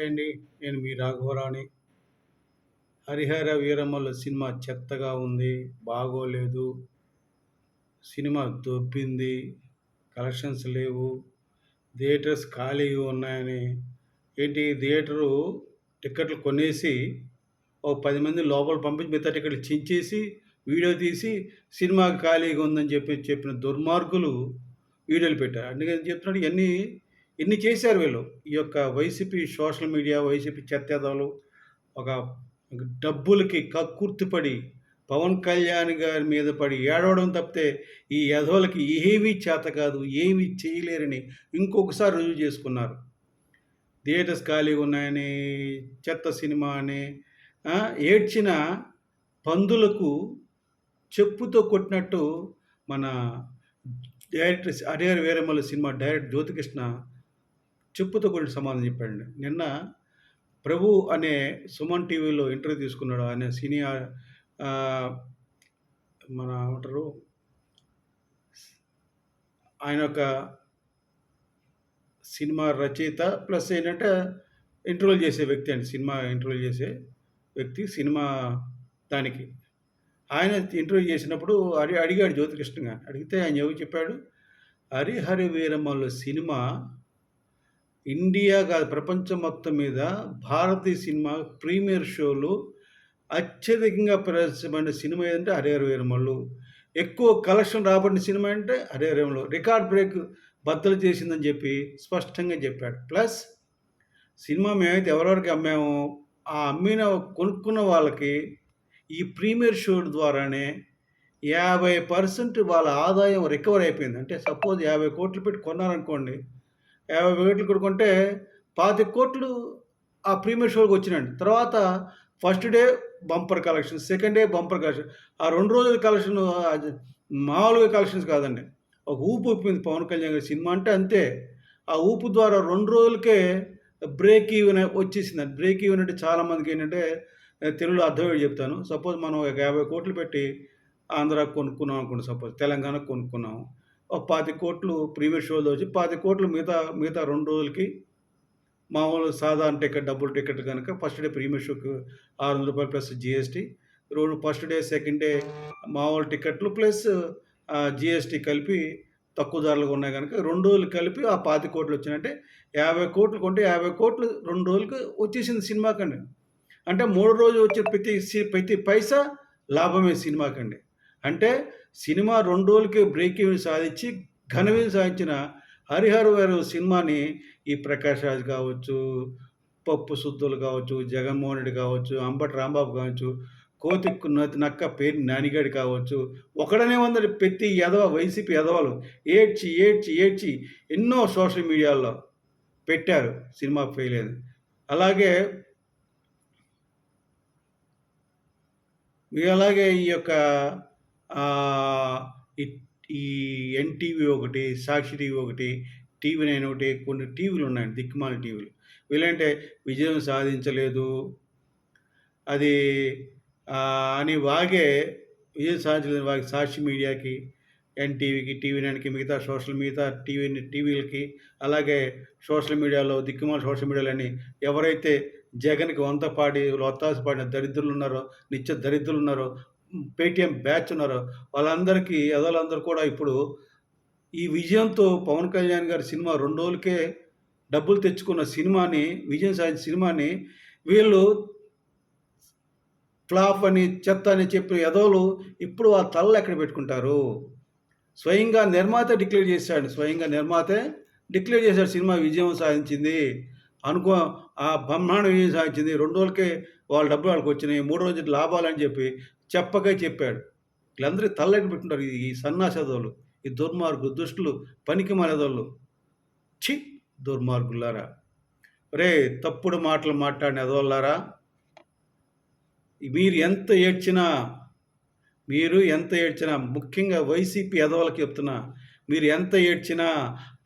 Hi అండి నేను మీ Raghavarani. Harihara వీరమ్మల cinema చెత్తగా ఉంది బాగోలేదు. సినిమా దొబ్బింది కలెక్షన్స్ లేవు థియేటర్స్ ఖాళీగా ఉన్నాయని. ఏంటి? థియేటరు టికెట్లు కొనేసి ఓ పది మంది లోపల పంపించి మిగతా టికెట్లు చించేసి వీడియో తీసి సినిమా ఖాళీగా ఉందని చెప్పి చెప్పిన దుర్మార్గులు వీడియోలు పెట్టారు. అందుకని చెప్తున్నాడు ఇవన్నీ ఇన్ని చేశారు వీళ్ళు? ఈ యొక్క వైసీపీ సోషల్ మీడియా వైసీపీ చెత్తేదాలు ఒక డబ్బులకి కక్కుర్తిపడి పవన్ కళ్యాణ్ గారి మీద పడి ఏడవడం తప్పితే ఈ యధోలకి ఏమీ చేత కాదు ఏమీ చేయలేరని ఇంకొకసారి రుజువు చేసుకున్నారు. థియేటర్స్ ఖాళీగా ఉన్నాయని చెత్త సినిమా అని ఏడ్చిన పందులకు చెప్పుతో కొట్టినట్టు మన director Harihara Veeramalli cinema director Jyothi Krishna చెప్పుతో కూడిన సమాధానం చెప్పాడు నిన్న ప్రభు అనే సుమన్ టీవీలో ఇంటర్వ్యూ తీసుకున్నాడు. ఆయన సీనియర్ మన ఏమంటారు? ఆయన ఒక సినిమా రచయిత ప్లస్ ఏంటంటే ఇంటర్వ్యూ చేసే వ్యక్తి అండి. సినిమా ఇంటర్వ్యూ చేసే వ్యక్తి సినిమా దానికి. ఆయన ఇంటర్వ్యూ చేసినప్పుడు అడి అడిగాడు జ్యోతికృష్ణ గారు అడిగితే ఆయన ఎవరు చెప్పాడు? హరిహరి వీరమ్మల సినిమా ఇండియా కాదు ప్రపంచం మొత్తం మీద భారతీయ సినిమా ప్రీమియర్ షోలు అత్యధికంగా ప్రదర్శించబడిన సినిమా ఏదంటే హరిహర వీరమల్లు ఎక్కువ కలెక్షన్ రాబడిన సినిమా అంటే హరిహర వీరమల్లు రికార్డ్ బ్రేక్ బద్దలు చేసిందని చెప్పి స్పష్టంగా చెప్పాడు. ప్లస్ సినిమా మేమైతే ఎవరెవరికి అమ్మామో ఆ అమ్మిన కొనుక్కున్న వాళ్ళకి ఈ ప్రీమియర్ షో ద్వారానే యాభై పర్సెంట్ వాళ్ళ ఆదాయం రికవర్ అయిపోయింది. అంటే సపోజ్ యాభై కోట్లు పెట్టి కొన్నారనుకోండి యాభై వికెట్లు కొడుకుంటే పాతి కోట్లు ఆ ప్రీమియర్ షోకి వచ్చినాయండి. తర్వాత first day bumper collection second day bumper collection. ఆ రెండు రోజుల కలెక్షన్ మామూలుగా కలెక్షన్స్ కాదండి. ఒక ఊపు ఊపింది పవన్ కళ్యాణ్ గారి సినిమా అంటే అంతే. ఆ ఊపు ద్వారా రెండు రోజులకే బ్రేక్ ఈవెన్ వచ్చేసింది. బ్రేక్ ఈవెన్ అంటే చాలామందికి ఏంటంటే తెలుగులో అర్థమయ్యేది చెప్తాను. సపోజ్ మనం ఒక యాభై కోట్లు పెట్టి ఆంధ్ర కొనుక్కున్నాం అనుకోండి సపోజ్ తెలంగాణ కొనుక్కున్నాం. పాతి కోట్లు ప్రీమియర్ షోలో వచ్చి పాతి కోట్లు మిగతా మిగతా రెండు రోజులకి మామూలు సాధారణ టికెట్ డబుల్ టికెట్ కనుక ఫస్ట్ డే ప్రీమియర్ షోకి ఆరు వందల రూపాయలు ప్లస్ జిఎస్టీ రెండు ఫస్ట్ డే సెకండ్ డే మామూలు టికెట్లు ప్లస్ జిఎస్టీ కలిపి తక్కువ ధరలుగా ఉన్నాయి కనుక రెండు రోజులు కలిపి ఆ పాతి కోట్లు వచ్చినట్టే యాభై కోట్లు కొంటే యాభై కోట్లు రెండు రోజులకు వచ్చేసింది సినిమాకండి. అంటే మూడు రోజులు వచ్చే ప్రతి సి- ప్రతి పైసా లాభమే సినిమాకండి. అంటే సినిమా రెండు రోజులకి బ్రేక్ ఈవెన్ సాధించి ఘన విజయం సాధించిన హరిహర గారు సినిమాని ఈ ప్రకాష్ రాజ్ కావచ్చు పప్పు సుద్దులు కావచ్చు జగన్మోహన్ రెడ్డి కావచ్చు అంబటి రాంబాబు కావచ్చు కోతిక్కు నతి నక్క పేరు నానిగాడు కావచ్చు ఒకడనే ఉందండి ప్రతి ఎదవ వైసీపీ ఎదవలు ఏడ్చి ఏడ్చి ఏడ్చి ఎన్నో సోషల్ మీడియాల్లో పెట్టారు. సినిమా ఫెయిల్ అయింది. అలాగే అలాగే ఈ యొక్క ఈ- ఎన్టీవీ ఒకటి సాక్షి టీవీ ఒకటి టీవీ నైన్ ఒకటి కొన్ని టీవీలు ఉన్నాయండి దిక్కుమాల టీవీలు. వీళ్ళంటే విజయం సాధించలేదు. అది అని వాగే విజయం సాధించలేదు వాగే సాక్షి మీడియాకి ఎన్టీవీకి టీవీ నైన్కి మిగతా సోషల్ మిగతా టీవీ టీవీలకి అలాగే సోషల్ మీడియాలో దిక్కుమాల సోషల్ మీడియాలని ఎవరైతే జగన్కి వంత పాడి లొత్తాసు పాడిన దరిద్రులు ఉన్నారో నిత్య దరిద్రులు ఉన్నారో పేటిఎం బ్యాచ్ ఉన్నారు. వాళ్ళందరికీ ఎదలందరూ కూడా ఇప్పుడు ఈ విజయంతో పవన్ కళ్యాణ్ గారి సినిమా రెండు రోజులకే డబ్బులు తెచ్చుకున్న సినిమాని విజయం సాధించిన సినిమాని వీళ్ళు ఫ్లాప్ అని చెత్త అని చెప్పిన ఎదోలు ఇప్పుడు ఆ తలలు ఎక్కడ పెట్టుకుంటారు? స్వయంగా నిర్మాత డిక్లేర్ చేశాడు. స్వయంగా నిర్మాతే డిక్లేర్ చేశాడు సినిమా విజయం సాధించింది. అనుకో ఆ బ్రహ్మాండ విజయం సాధించింది. రెండు రోజులకే వాళ్ళ డబ్బులు వాళ్ళకి వచ్చినాయి. మూడు రోజులు లాభాలని చెప్పి చెప్పగా చెప్పాడు. వీళ్ళందరూ తల్లకి పెట్టుకుంటారు ఈ సన్నాసదోళ్ళు ఈ దుర్మార్గు దుష్టులు పనికి మానేదోళ్ళు చి దుర్మార్గులారా! రే తప్పుడు మాటలు మాట్లాడిన ఎదోళ్ళారా మీరు ఎంత ఏడ్చినా మీరు ఎంత ఏడ్చినా ముఖ్యంగా వైసీపీ ఎదవలకి చెప్తున్నా మీరు ఎంత ఏడ్చినా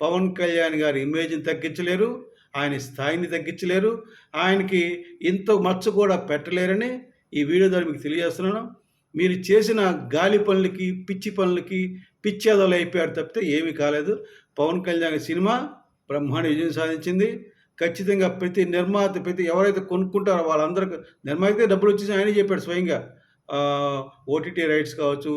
పవన్ కళ్యాణ్ గారి ఇమేజ్ని తగ్గించలేరు ఆయన స్థాయిని తగ్గించలేరు ఆయనకి ఇంత మచ్చ కూడా పెట్టలేరని ఈ వీడియో ద్వారా మీకు తెలియజేస్తున్నాను. మీరు చేసిన గాలి పనులకి పిచ్చి పనులకి పిచ్చి అయిపోయారు తప్పితే ఏమీ కాలేదు. పవన్ కళ్యాణ్ సినిమా బ్రహ్మాండ విజయం సాధించింది. ఖచ్చితంగా ప్రతి నిర్మాత ప్రతి ఎవరైతే కొనుక్కుంటారో వాళ్ళందరికీ నిర్మాతకే డబ్బులు వచ్చేసి ఆయనే చెప్పాడు స్వయంగా. ఓటీటీ రైట్స్ కావచ్చు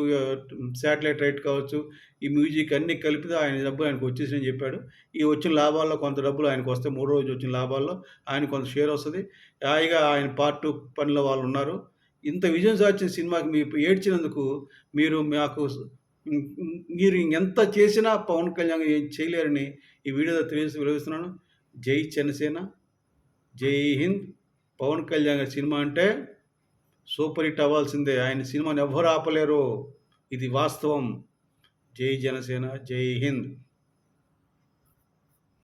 శాటిలైట్ రైట్ కావచ్చు ఈ మ్యూజిక్ అన్నీ కలిపితే ఆయన డబ్బులు ఆయనకు వచ్చేసినాయని చెప్పాడు. ఈ వచ్చిన లాభాల్లో కొంత డబ్బులు ఆయనకు వస్తే మూడు రోజు వచ్చిన లాభాల్లో ఆయన కొంత షేర్ వస్తుంది. హాయిగా ఆయన పార్ట్ టూ పనిలో వాళ్ళు ఉన్నారు. ఇంత విజయం సాధించిన సినిమాకి మీరు ఏడ్చినందుకు మీరు మాకు మీరు ఎంత చేసినా పవన్ కళ్యాణ్ ఏం చేయలేరని ఈ వీడియో తెలియజేసి విలువిస్తున్నాను. జై జనసేన జై హింద్. పవన్ కళ్యాణ్ సినిమా అంటే సూపర్ హిట్ అవ్వాల్సిందే. ఆయన సినిమాని ఎవ్వరు ఆపలేరు. ఇది వాస్తవం. జై జనసేన జై హింద్.